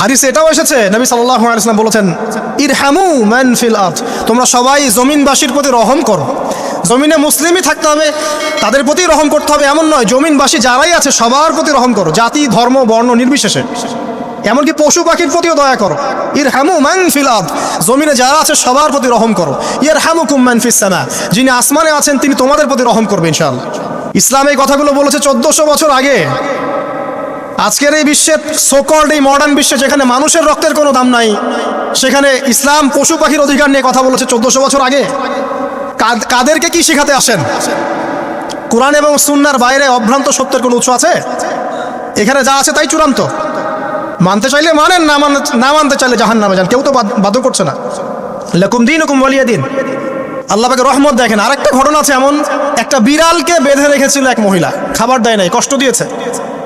হাদিসে এটাও এসেছে, নবী সাল্লাল্লাহু আলাইহি ওয়াসাল্লাম বলেছেন, ইরহামু মান ফিল আরদ। তোমরা সবাই জমিনবাসীর প্রতি রহম করো। জমিনে মুসলিমই থাকতে হবে, তাদের প্রতি রহম করতে হবে, এমন নয়, জমিনবাসী যারাই আছে সবার প্রতি রহম করো, জাতি, ধর্ম, বর্ণ নির্বিশেষে। এমনকি পশু পাখির প্রতিও দয়া করো। ইর হ্যামু ম্যান ফিল আরদ। জমিনে যারা আছে সবার প্রতি রহম করো। ইর হ্যামু কুম্যান ফিস সামা। যিনি আসমানে আছেন, তিনি তোমাদের প্রতি রহম করবে ইনশাআল্লাহ। ইসলাম এই কথাগুলো বলেছে চোদ্দশো বছর আগে। আজকের এই বিশ্বের সোকল্ড এই মডার্ন বিশ্বে যেখানে মানুষের রক্তের কোনো দাম নাই, সেখানে ইসলাম পশু পাখির অধিকার নিয়ে কথা বলেছে চোদ্দশো বছর আগে। কাদ- কাদেরকে কি শেখাতে আসেন? কোরআন এবং সুন্নার বাইরে অভ্রান্ত সত্যের কোনো উৎস আছে? এখানে যা আছে তাই চূড়ান্ত। মানতে চাইলে মানেন, না মানতে না মানতে চাইলে জাহান নামে যান, কেউ তো বাধ্য করছে না। লেকুম দিন হুকুম বলিয়ে দিন। আল্লাহ পাকে রহমত দেখেন। আরেকটা ঘটনা আছে এমন, একটা বিড়ালকে বেঁধে রেখেছিল এক মহিলা। খাবার দেয় নাই, কষ্ট দিয়েছে।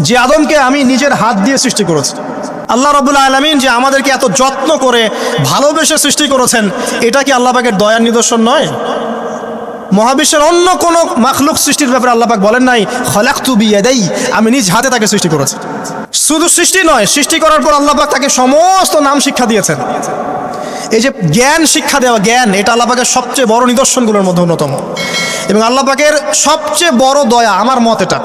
যে আদমকে আমি নিজের হাত দিয়ে সৃষ্টি করেছি। আল্লাহ রবুল্লা আলমিন যে আমাদেরকে এত যত্ন করে ভালোবেসে সৃষ্টি করেছেন, এটা কি আল্লাহ পাকের দয়ার নিদর্শন নয়? মহাবিশ্বের অন্য কোনো মাখলুক সৃষ্টির ব্যাপারে আল্লাপাক বলেন নাই খলাক তু বিয়াদাই আমি নিজ হাতে তাকে সৃষ্টি করেছি। শুধু সৃষ্টি নয়, সৃষ্টি করার পর আল্লাপাক তাকে সমস্ত নাম শিক্ষা দিয়েছেন। এই যে জ্ঞান শিক্ষা দেওয়া, জ্ঞান, এটা আল্লাপাকের সবচেয়ে বড় নিদর্শনগুলোর মধ্যে অন্যতম। এবং আল্লাপাকের সবচেয়ে বড় দয়া আমার মত এটা।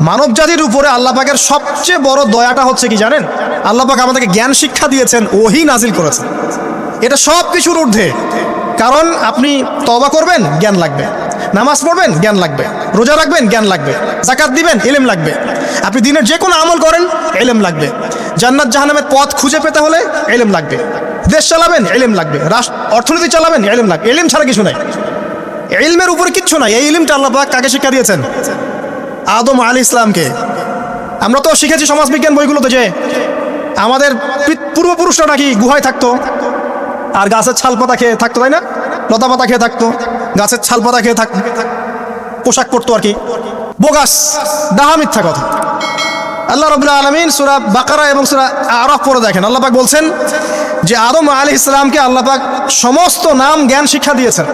মানব জাতির উপরে আল্লাপাকের সবচেয়ে বড় দয়াটা হচ্ছে কি জানেন? আল্লাপাক আমাদেরকে জ্ঞান শিক্ষা দিয়েছেন, ওহি নাজিল করেছেন। এটা সব কিছুর ঊর্ধ্বে। কারণ আপনি তবা করবেন, জ্ঞান লাগবে। নামাজ পড়বেন, জ্ঞান লাগবে। রোজা রাখবেন, জ্ঞান লাগবে। জাকাত দিবেন এলেম লাগবে। আপনি দিনের যে কোনো আমল করেন এলেম লাগবে। জান্নাত জাহানামের পথ খুঁজে পেতে হলে এলেম লাগবে। দেশ চালাবেন এলেম লাগবে। রাষ্ট্র, অর্থনীতি চালাবেন এলেম লাগবে। এলেম ছাড়া কিছু নাই। এলমের উপরে কিচ্ছু নাই। এই ইলিমটা আল্লাহ কাকে শিক্ষা দিয়েছেন? আদম আলী ইসলামকে। আমরা তো শিখেছি সমাজবিজ্ঞান বইগুলোতে যে আমাদের পূর্বপুরুষরা নাকি গুহায় থাকতো আর গাছের ছাল পাতা খেয়ে থাকতো, তাই না? লতা পাতা খেয়ে থাকতো, গাছের ছাল পাতা খেয়ে থাকতো পোশাক পরতো আর কি। বোগাস ডাহা মিথ্যা কথা। আল্লাহ রবুল্লা আলমিন সুরা বাকারা এবং সুরা আরফ পরে দেখেন। আল্লাহ পাক বলছেন যে আদম আলী ইসলামকে আল্লাহ পাক সমস্ত নাম জ্ঞান শিক্ষা দিয়েছেন।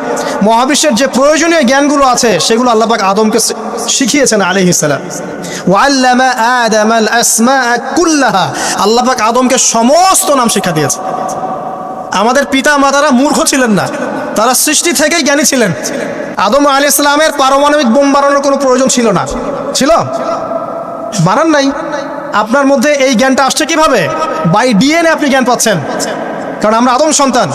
মহাবিশ্বের যে প্রয়োজনীয় জ্ঞানগুলো আছে, সেগুলো আল্লাহ পাক আদমকে শিখিয়েছেন আলী ইসলাম কুল্লাহা। আল্লাহ আদমকে সমস্ত নাম শিক্ষা দিয়েছেন। আমাদের পিতা মাতারা মূর্খ ছিলেন না, তারা সৃষ্টি থেকেই জ্ঞানী ছিলেন। আদম আলী ইসলামের পারমাণবিক বোম বানানোর কোনো প্রয়োজন ছিল না। ছিল? বানান নাই। আপনার মধ্যে এই জ্ঞানটা আসছে কীভাবে? বাই ডিএনএ আপনি জ্ঞান পাচ্ছেন। কারণ আমরা আদম সন্তান।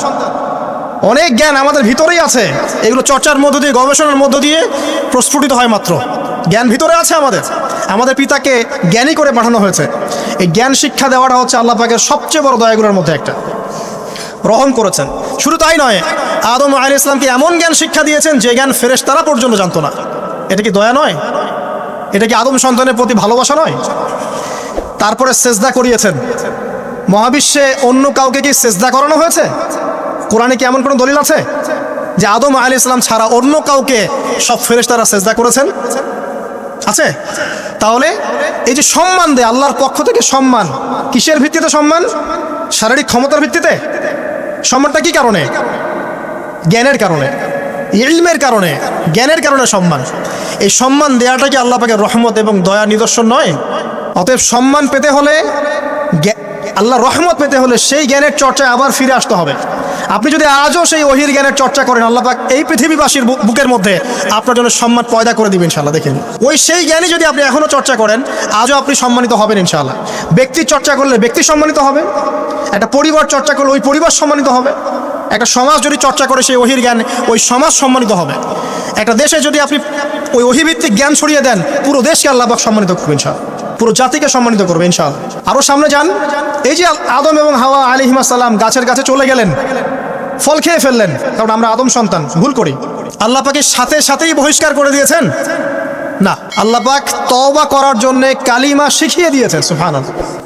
অনেক জ্ঞান আমাদের ভিতরেই আছে। এগুলো চর্চার মধ্য দিয়ে, গবেষণার মধ্য দিয়ে প্রস্ফুটিত হয় মাত্র। জ্ঞান ভিতরে আছে আমাদের। আমাদের পিতাকে জ্ঞানী করে পাঠানো হয়েছে। এই জ্ঞান শিক্ষা দেওয়াটা হচ্ছে আল্লাহ পাকের সবচেয়ে বড় দয়াগুলোর মধ্যে একটা। রহম করেছেন। শুধু তাই নয়, আদম আলী ইসলামকে এমন জ্ঞান শিক্ষা দিয়েছেন যে জ্ঞান ফেরেশ তারা পর্যন্ত জানতো না। এটা কি দয়া নয়? এটা কি আদম সন্তানের প্রতি ভালোবাসা নয়? তারপরে সেজদা করিয়েছেন। মহাবিশ্বে অন্য কাউকে কি সেজদা করানো হয়েছে? কোরআনে কি এমন কোনো দলিল আছে? যে আদম আলী ইসলাম ছাড়া অন্য কাউকে সব ফেরেস তারা সেজদা করেছেন? আছে? তাহলে এই যে সম্মান দেয়, আল্লাহর পক্ষ থেকে সম্মান, কিসের ভিত্তিতে সম্মান? শারীরিক ক্ষমতার ভিত্তিতে? সম্মানটা কি কারণে? জ্ঞানের কারণে। ইলমের কারণে, জ্ঞানের কারণে সম্মান। এই সম্মান দেওয়াটা কি আল্লাহ পাকের রহমত এবং দয়া নিদর্শন নয়? অতএব সম্মান পেতে হলে আল্লাহ রহমত পেতে হলে সেই জ্ঞানের চর্চায় আবার ফিরে আসতে হবে। আপনি যদি আজও সেই অহির জ্ঞানের চর্চা করেন, আল্লাহ পাক এই পৃথিবীবাসীর বুকের মধ্যে আপনার জন্য সম্মান পয়দা করে দিবেন ইনশাল্লাহ দেখেন, ওই সেই জ্ঞানই যদি আপনি এখনও চর্চা করেন, আজও আপনি সম্মানিত হবেন ইনশাল্লাহ ব্যক্তির চর্চা করলে ব্যক্তি সম্মানিত হবে, একটা পরিবার চর্চা করলে ওই পরিবার সম্মানিত হবে। একটা সমাজ যদি চর্চা করে সেই ওহির জ্ঞান, ওই সমাজ সম্মানিত হবে। একটা দেশে যদি আপনি ওই অহিভিত্তিক জ্ঞান ছড়িয়ে দেন, পুরো দেশকে আল্লাহবাক সম্মানিত করবেন ইনশাআল্লাহ। পুরো জাতিকে সম্মানিত করবে ইনশাআল্লাহ। আরও সামনে যান। এই যে আদম এবং হাওয়া আলিহিমা সালাম গাছের কাছে চলে গেলেন, ফল খেয়ে ফেললেন, কারণ আমরা আদম সন্তান, ভুল করি। আল্লাহ পাকে সাথে সাথেই বহিষ্কার করে দিয়েছেন। না, আল্লাহ পাক তওবা করার জন্য কালিমা শিখিয়ে দিয়েছেন সুফান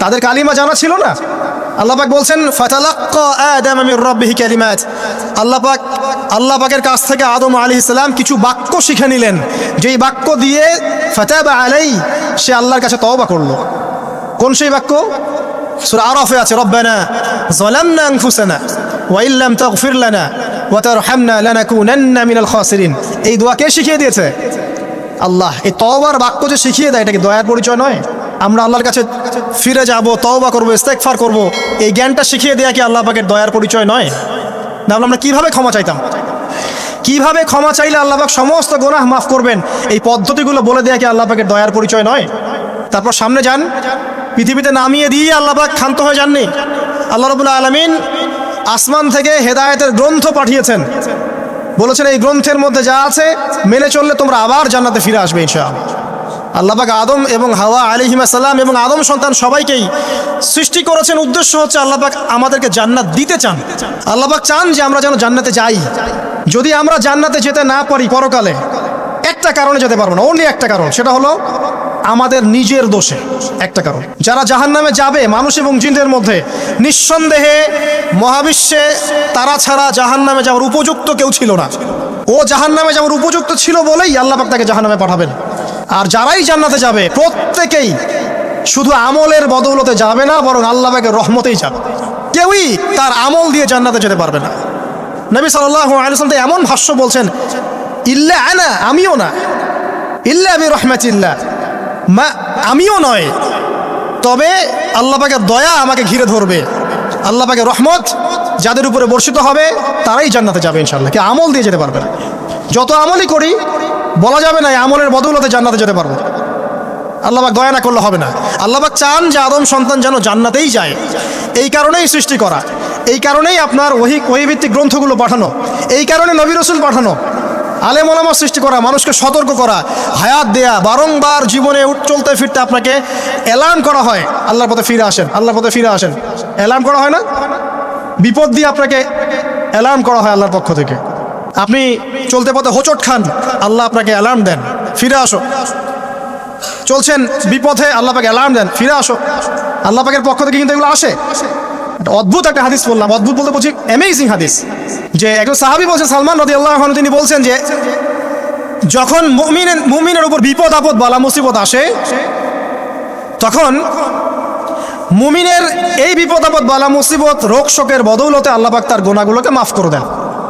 তাদের কালিমা জানা ছিল না? আল্লাহ পাক বলছেন, ফাতালাক্কা আদম মির রাব্বিহি কালিমাত। আল্লাহ পাক, আল্লাহ পাকের কাছ থেকে আদম আলাইহিস সালাম কিছু বাক্য শিখে নিলেন। যেই বাক্য দিয়ে ফাতাবা আলাই সে আল্লাহর কাছে তওবা করল। কোন সেই বাক্য? সূরা আরাফে আছে, রব্বানা যালামনা আনফুসানা ওয়া ইল্লাম তাগফির লানা ওয়া তারহামনা লানাকুনান্না মিনাল খাসিরিন। এই দোয়া কে শিখিয়ে দিয়েছে? আল্লাহ। এই তওবার বাক্য যে শিখিয়ে দেয়, এটা কি দয়ার পরিচয় নয়? আমরা আল্লাহর কাছে ফিরে যাব, তওবা করব, ইস্তেগফার করব। এই জ্ঞানটা শিখিয়ে দেয়া কি আল্লাহ পাকের দয়ার পরিচয় নয়? তাহলে আমরা কীভাবে ক্ষমা চাইতাম? কীভাবে ক্ষমা চাইলে আল্লাহ পাক সমস্ত গোনাহ মাফ করবেন? এই পদ্ধতিগুলো বলে দেয়া কি আল্লাহ পাকের দয়ার পরিচয় নয়? তারপর সামনে যান। পৃথিবীতে নামিয়ে দিয়ে আল্লাহ পাক ক্ষান্ত হয়ে যাননি। আল্লাহ রবুল্লা আলমিন আসমান থেকে হেদায়েতের গ্রন্থ পাঠিয়েছেন। বলেছেন, এই গ্রন্থের মধ্যে যা আছে, মেনে চললে তোমরা আবার জান্নাতে ফিরে আসবে ইনশাআল্লাহ। আল্লাহ পাক আদম এবং হাওয়া সাল্লাম এবং আদম সন্তান সবাইকেই সৃষ্টি করেছেন। উদ্দেশ্য হচ্ছে আল্লাহ পাক আমাদেরকে জান্নাত দিতে চান। আল্লাহ পাক চান যে আমরা যেন জান্নাতে যাই। যদি আমরা জান্নাতে যেতে না পারি পরকালে, একটা কারণে যেতে পারব না। অনলি একটা কারণ, সেটা হলো আমাদের নিজের দোষে। একটা কারণ, যারা জাহান নামে যাবে, মানুষ এবং জিনদের মধ্যে নিঃসন্দেহে মহাবিশ্বে তারা ছাড়া জাহান নামে যাওয়ার উপযুক্ত কেউ ছিল না। ও জাহান নামে যাওয়ার উপযুক্ত ছিল বলেই আল্লাহ পাক তাকে জাহান নামে পাঠাবেন। আর যারাই জান্নাতে যাবে, প্রত্যেকেই শুধু আমলের বদৌলতে যাবে না, বরং আল্লাহ পাকের রহমতেই যাবে। কেউই তার আমল দিয়ে জান্নাতে যেতে পারবে না। নবী আলসালাম তো এমন ভাষ্য বলছেন, ইল্লা আনা, আমিও না। ইল্লা আমি রহমাতিল্লাহ মা, আমিও নয়। তবে আল্লাহ পাকের দয়া আমাকে ঘিরে ধরবে। আল্লাহ পাকের রহমত যাদের উপরে বর্ষিত হবে, তারাই জান্নাতে যাবে ইনশাল্লাহ কে আমল দিয়ে যেতে পারবে না। যত আমলই করি বলা যাবে না আমলের বদৌলতে জান্নাতে যেতে পারব। আল্লাহবাক দয়া না করলে হবে না। আল্লাহবাক চান যে আদম সন্তান যেন জান্নাতেই যায়। এই কারণেই সৃষ্টি করা। এই কারণেই আপনার ওহি ওহিভিত্তিক গ্রন্থগুলো পাঠানো। এই কারণে নবী রসুল পাঠানো। আলেম ওলামা সৃষ্টি করা, মানুষকে সতর্ক করা, হায়াত দেয়া, বারংবার জীবনে চলতে ফিরতে আপনাকে অ্যালার্ম করা হয়। আল্লাহর পথে ফিরে আসেন, আল্লাহর পথে ফিরে আসেন। অ্যালার্ম করা হয় না? বিপদ দিয়ে আপনাকে অ্যালার্ম করা হয় আল্লাহর পক্ষ থেকে। আপনি চলতে পথে হোচট খান, আল্লাহ আপনাকে অ্যালার্ম দেন। ফিরে আসো। চলছেন বিপথে, আল্লাহ পাকে অ্যালার্ম দেন। ফিরে আসো। আল্লাহ পাকের পক্ষ থেকে কিন্তু এগুলো আসে। অদ্ভুত একটা হাদিস বললাম। অদ্ভুত বলতে বলছি অ্যামেজিং হাদিস। যে একজন সাহাবি বলছেন, সালমান রদি আল্লাহ তিনি বলছেন যে, যখন মুমিনের মুমিনের উপর বিপদ, আপদ, বালা, মুসিবত আসে, তখন মুমিনের এই বিপদ, আপদ, বালা, মুসিবত, রোগ, শোকের বদৌলতে আল্লাহ পাক তার গোনাগুলোকে মাফ করে দেন।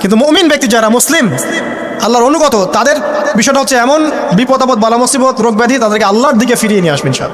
কিন্তু মুমিন ব্যক্তি যারা মুসলিম, আল্লাহর অনুগত, তাদের বিষয়টা হচ্ছে এমন বিপদ আপদ রোগ ব্যাধি তাদেরকে আল্লাহর দিকে ফিরিয়ে নিয়ে আসবেন সব